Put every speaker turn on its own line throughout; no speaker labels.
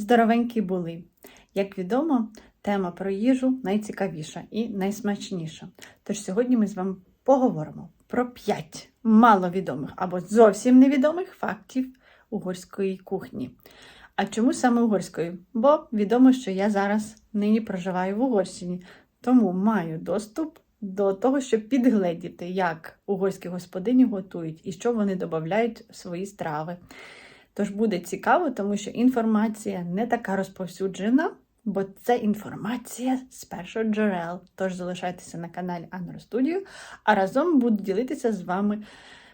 Здоровенькі були. Як відомо, тема про їжу найцікавіша і найсмачніша. Тож сьогодні ми з вами поговоримо про 5 маловідомих або зовсім невідомих фактів угорської кухні. А чому саме угорської? Бо відомо, що я зараз нині проживаю в Угорщині, тому маю доступ до того, щоб підгледіти, як угорські господині готують і що вони додають в свої страви. Тож буде цікаво, тому що інформація не така розповсюджена, бо це інформація з першого джерел. Тож залишайтеся на каналі Анро Студіо, а разом буду ділитися з вами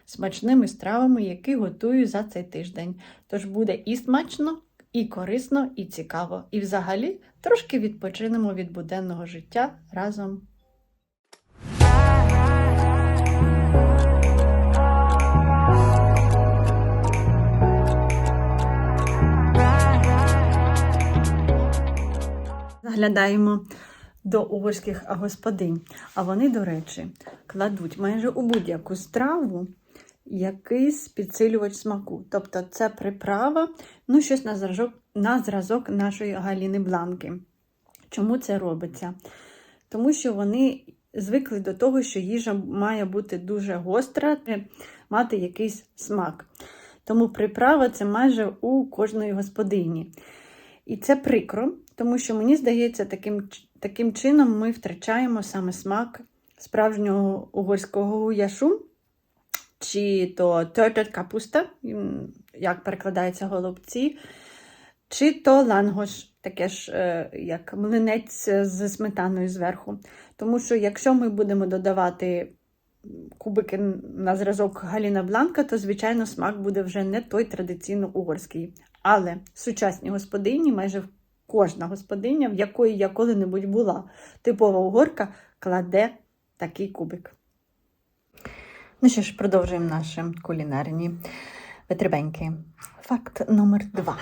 смачними стравами, які готую за цей тиждень. Тож буде і смачно, і корисно, і цікаво. І взагалі трошки відпочинемо від буденного життя разом. Заглядаємо до угорських господинь. А вони, до речі, кладуть майже у будь-яку страву якийсь підсилювач смаку. Тобто це приправа, ну щось на зразок, на зразок нашої Галіни Бланки. Чому це робиться? Тому що вони звикли до того, що їжа має бути дуже гостра, мати якийсь смак. Тому приправа це майже у кожної господині. І це прикро, тому що мені здається, таким, таким чином ми втрачаємо саме смак справжнього угорського гуяшу, чи то тертет капуста, як перекладається голубці, чи то лангош, таке ж, е, як млинець з сметаною зверху. Тому що якщо ми будемо додавати кубики на зразок Галіна Бланка, то, звичайно, смак буде вже не той традиційно угорський. Але сучасні господині, майже кожна господиня, в якої я коли-небудь була, типова угорка, кладе такий кубик. Ну що ж, продовжуємо наші кулінарні витребеньки. Факт номер два.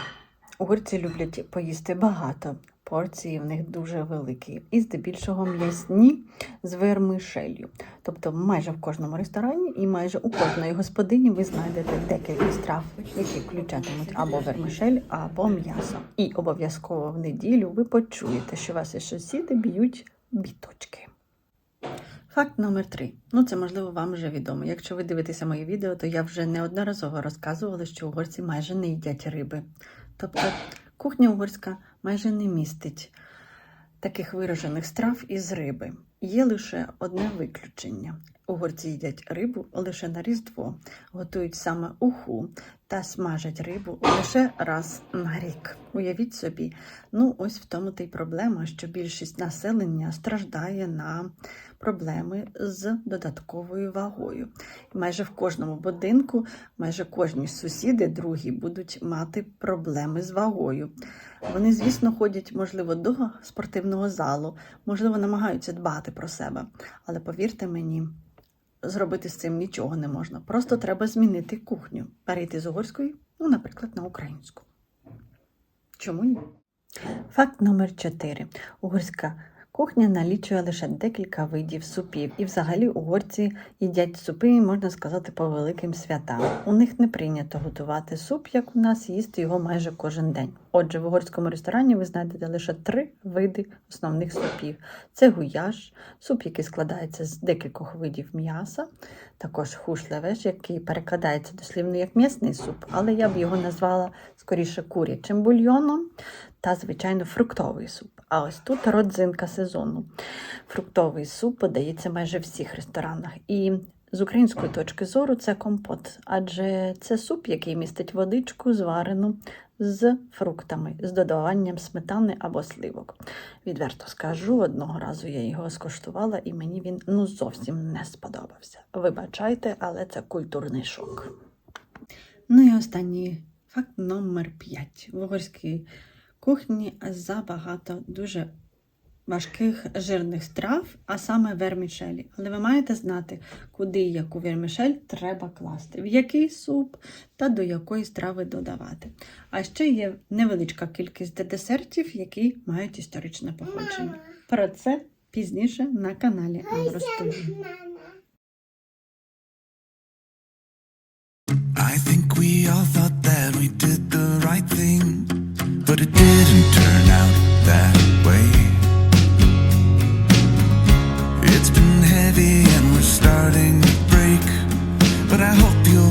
Угорці люблять поїсти багато. Порції в них дуже великі. І здебільшого м'ясні з вермишелью. Тобто майже в кожному ресторані і майже у кожної господині ви знайдете декілька страв, які включатимуть або вермишель, або м'ясо. І обов'язково в неділю ви почуєте, що ваші сусіди б'ють біточки. Факт номер три. Ну, це можливо вам вже відомо. Якщо ви дивитеся мої відео, то я вже неодноразово розказувала, що угорці майже не їдять риби. Тобто кухня угорська майже не містить таких виражених страв із риби. Є лише одне виключення. Угорці їдять рибу лише на Різдво, готують саме уху та смажать рибу лише раз на рік. Уявіть собі, ну ось в тому та й проблема, що більшість населення страждає на проблеми з додатковою вагою. Майже в кожному будинку, майже кожні сусіди, другі будуть мати проблеми з вагою. Вони, звісно, ходять, можливо, до спортивного залу, можливо, намагаються дбати про себе. Але повірте мені, зробити з цим нічого не можна. Просто треба змінити кухню, перейти з угорської, ну, наприклад, на українську. Чому ні? Факт номер 4. Угорська кухня налічує лише декілька видів супів. І взагалі угорці їдять супи, можна сказати, по великим святам. У них не прийнято готувати суп, як у нас, їсти його майже кожен день. Отже, в угорському ресторані ви знайдете лише три види основних супів: це гуяш, суп, який складається з декількох видів м'яса, також хушлевеш, який перекладається дослівно як м'ясний суп, але я б його назвала скоріше курячим бульйоном та, звичайно, фруктовий суп. А ось тут родзинка сезону. Фруктовий суп подається майже в всіх ресторанах. І з української точки зору це компот, адже це суп, який містить водичку, зварену з фруктами, з додаванням сметани або сливок. Відверто скажу, одного разу я його скуштувала, і мені він ну зовсім не сподобався. Вибачайте, але це культурний шок. Ну і останній факт номер 5. В угорській кухні забагато дуже важких жирних страв, а саме вермішелі. Але ви маєте знати, куди яку вермішель треба класти, в який суп та до якої страви додавати. А ще є невеличка кількість десертів, які мають історичне походження. Про це пізніше на каналі Андростудії.
I think we all thought that we did the right thing. but it didn't turn out that It's been heavy and we're starting to break, but I hope you'll.